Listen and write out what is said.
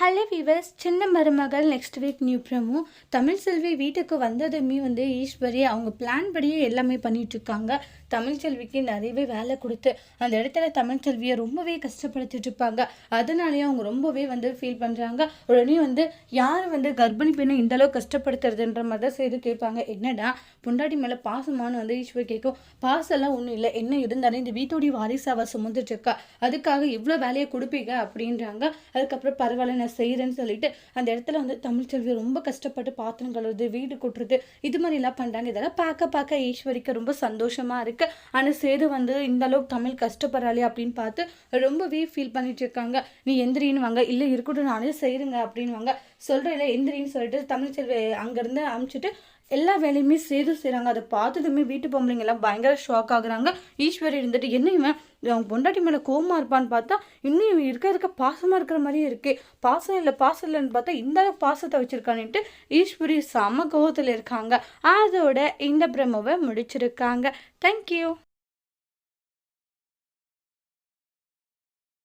Hello viewers Chinna Marumagal next week new promo Tamil Selvi வீட்டுக்கு வந்ததுமே வந்து ஈஸ்வரி அவங்க பிளான் படியே எல்லாமே பண்ணிகிட்ருக்காங்க தமிழ் செல்விக்கு நிறையவே வேலை கொடுத்து அந்த இடத்துல தமிழ் செல்வியை ரொம்பவே கஷ்டப்படுத்திட்டு இருப்பாங்க. அதனாலேயே அவங்க ரொம்பவே வந்து ஃபீல் பண்ணுறாங்க உடனே வந்து யார் வந்து கர்ப்பிணி பெண்ணை இந்தளவு கஷ்டப்படுத்துறதுன்ற மாதிரி தான் செய்து கேட்பாங்க. என்னடா பொண்டாட்டி மேலே பாசமானு வந்து ஈஸ்வரி கேட்கும். பாசம்லாம் ஒன்றும் இல்லை. என்ன இருந்தாலும் இந்த வீட்டோடைய வாரிசு அவ சுமந்துட்டு இருக்கா. அதுக்காக இவ்வளோ வேலையை கொடுப்பீங்க அப்படின்றாங்க. அதுக்கப்புறம் பரவாயில்ல நான் செய்கிறேன்னு சொல்லிட்டு அந்த இடத்துல வந்து தமிழ்ச்செல்வி ரொம்ப கஷ்டப்பட்டு பாத்திரம் கழுவுறது வீடு கொட்டுறது இது மாதிரிலாம் பண்ணுறாங்க இதெல்லாம் பார்க்க பார்க்க ஈஸ்வரிக்கு ரொம்ப சந்தோஷமாக இருக்குது இருக்கு. ஆனால் சேது வந்து இந்த அளவுக்கு தமிழ் கஷ்டப்படுறாளே அப்படின்னு பார்த்து ரொம்பவே ஃபீல் பண்ணிட்டு இருக்காங்க. நீ எந்திரின்னு வாங்க இல்லை இருக்கட்டும் நானே செய்கிறேங்க அப்படின்வாங்க சொல்கிறேன் இல்லை எந்திரின்னு சொல்லிட்டு தமிழ்ச்செல்வி அங்கேருந்து அமுச்சுட்டு எல்லா வேலையுமே செய்து செய்கிறாங்க அதை பார்த்ததுமே வீட்டு பொம்பளைங்க எல்லாம் பயங்கர ஷாக் ஆகுறாங்க. ஈஸ்வரி இருந்துட்டு என்ன இவன்? அவங்க பொண்டாட்டி மேலே கோவமாக இருப்பான்னு பார்த்தா இன்னும் இருக்க இருக்க பாசமாக இருக்கிற மாதிரியே இருக்கே. பாசம் இல்லை பாசம் இல்லைன்னு பார்த்தா இந்த அளவுக்கு பாசத்தை வச்சுருக்கான்ட்டு ஈஸ்வரி சம கோவத்தில் இருக்காங்க. அதோட இந்த பிரமவை முடிச்சிருக்காங்க. தேங்க்யூ